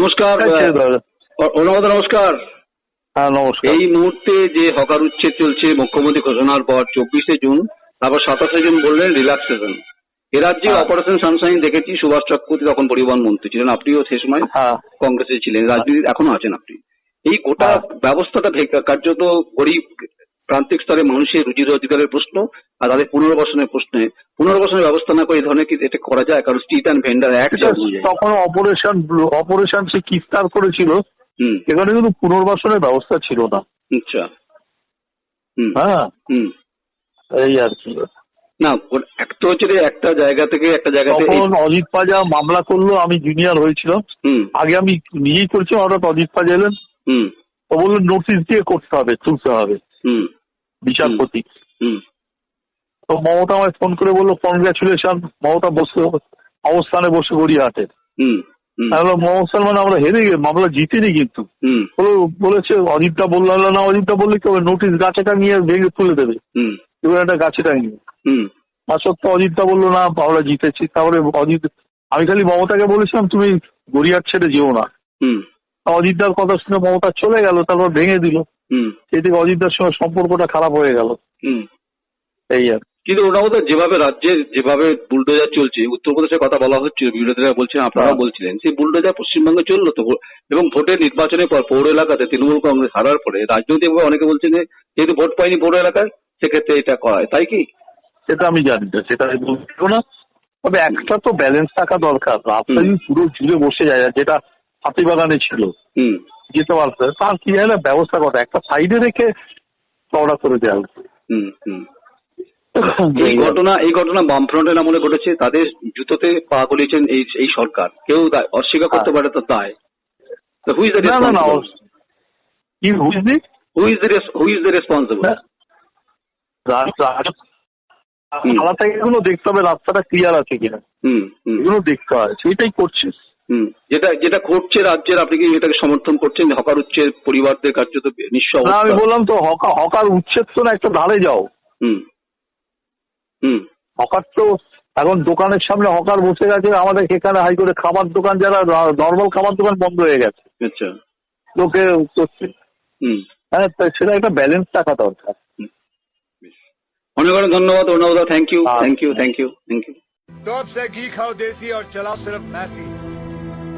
নমস্কার ছেড়ে দাও। অ- অনুবাদ নমস্কার হ্যাঁ এই মুহূর্তে যে হকার উচ্ছেদ চলছে মুখ্যমন্ত্রী ঘোষণার পর চব্বিশে জুন তারপর সাতাশে জুন বললেন রিল্যাক্সেশন এ রাজ্যে হ্যাঁ। অপারেশন সানশাইন দেখেছি সুভাষ চক্রবর্তী তখন পরিবহন মন্ত্রী ছিলেন আপনিও সে সময় হ্যাঁ কংগ্রেসে ছিলেন রাজনীতি এখনও আছেন আপনি এই গোটা হ্যাঁ। ব্যবস্থাটা কার্যত গরিব প্রান্তিক স্তরে মানুষের রুজি রোজগারের প্রশ্ন আর তাদের পুনর্বাসনের প্রশ্নে। পুনর্বাসনের ব্যবস্থা না করে ধরনের এটা করা যায়? কারণ স্ট্রিট অ্যান্ড ভেন্ডার এটা তখন অপারেশন অপারেশন সে কিস্তার করেছিল। এখানে কিন্তু পুনর্বাসনের ব্যবস্থা ছিল না। আচ্ছা। হ্যাঁ। হুম। এই আর কি। না একটা হচ্ছে একটা জায়গা থেকে একটা এই- তখন অজিত পাজা মামলা করল আমি জুনিয়র হয়েছিলাম। হুম। আগে আমি নিজেই করছি হঠাৎ অজিত পাজা এলেন। হুম। ও বললেন নোটিশ দিয়ে করতে হবে তুলতে হবে। হুম। বিচারপতি তো মমতা আমায় ফোন করে বলল কনগ্রাচুলেশন মমতা বসে অবস্থানে বসে গড়িয়াহাটে। হুম হুম। আমি মমতা মানে আমরা হেরে গে মামলা জিতিনি কিন্তু। বলেছে অজিতটা বলল না অজিতটা বললে কি হবে? নোটিশ গাছে টাঙিয়ে ভেঙে তুলে দেবে। হুম। এবার একটা গাছে টাঙিয়ে হুম। আর সত্য অজিতটা বলল না আমরা জিতেছি। তারপরে অজিত আমি খালি মমতাকে বলেছিলাম তুমি গড়িয়ার ছেড়ে যেও না। হুম। অজিতদার কথা শুনে মমতা চলে গেল তারপর ভেঙে দিল। থেকে অজিতদার সঙ্গে সম্পর্কটা খারাপ হয়ে গেল। এই আর। কিন্তু ওটা বোধহয় যেভাবে রাজ্যে যেভাবে বুলডোজার চলছে উত্তরপ্রদেশের কথা বলা হচ্ছিল বিরোধীরা বলছেন আপনারাও হ্যাঁ। বলছিলেন সেই বুলডোজার পশ্চিমবঙ্গে চলল তো। এবং ভোটের নির্বাচনের পর পৌর এলাকাতে তৃণমূল কংগ্রেস হারার পরে রাজনৈতিকভাবে অনেকে বলছেন যে যেহেতু ভোট পায়নি পৌর এলাকায় সেক্ষেত্রে এটা করায় তাই কি? সেটা আমি জানি না সেটা আমি বলছিও না। তবে একটা তো ব্যালেন্স থাকা দরকার। রাস্তা যদি পুরো জুড়ে বসে যায় যেটা হাতিবাগানে ছিল। হুম। যেতে পারতো তার কি হয় না ব্যবস্থা করা একটা সাইডে রেখে চওড়া করে দেওয়া হুম এই ঘটনা এই ঘটনা বামফ্রন্টের আমলে ঘটেছে তাদের জুতোতে পা গলিয়েছেন এই এই সরকার। কেউ দায় অস্বীকার করতে হ্যাঁ। পারে তো তাই। হু ইজ দ্য না না না ও- কি বুঝলি who is the who is the responsible hmm. আলাদা এগুলো দেখতে হবে রাস্তাটা ক্লিয়ার আছে কিনা। হুম হুম। এগুলো দেখতে হয় সেটাই করছিস যেটা যেটা ঘটছে রাজ্যের আপনি কি এটাকে সমর্থন করছেন হকার উচ্ছেদ পরিবারদের কার্যত নিঃস্ব আমি বললাম তো হকার হকার উচ্ছেদ তো না একটা ধারে যাও। হুম। হুম। হকার তো এখন দোকানের সামনে হকার বসে গেছে আমাদের এখানে হাই হাইকোর্টে খাবার দোকান যারা নর্মাল খাবার দোকান বন্ধ হয়ে গেছে। আচ্ছা। লোকে করছে হ্যাঁ সেটা একটা ব্যালেন্স থাকা দরকার। অনেক অনেক ধন্যবাদ অর্ণবদা thank you thank you thank you thank you দব সে ঘি খাও দেশি আর চালাও সিরফ মেসি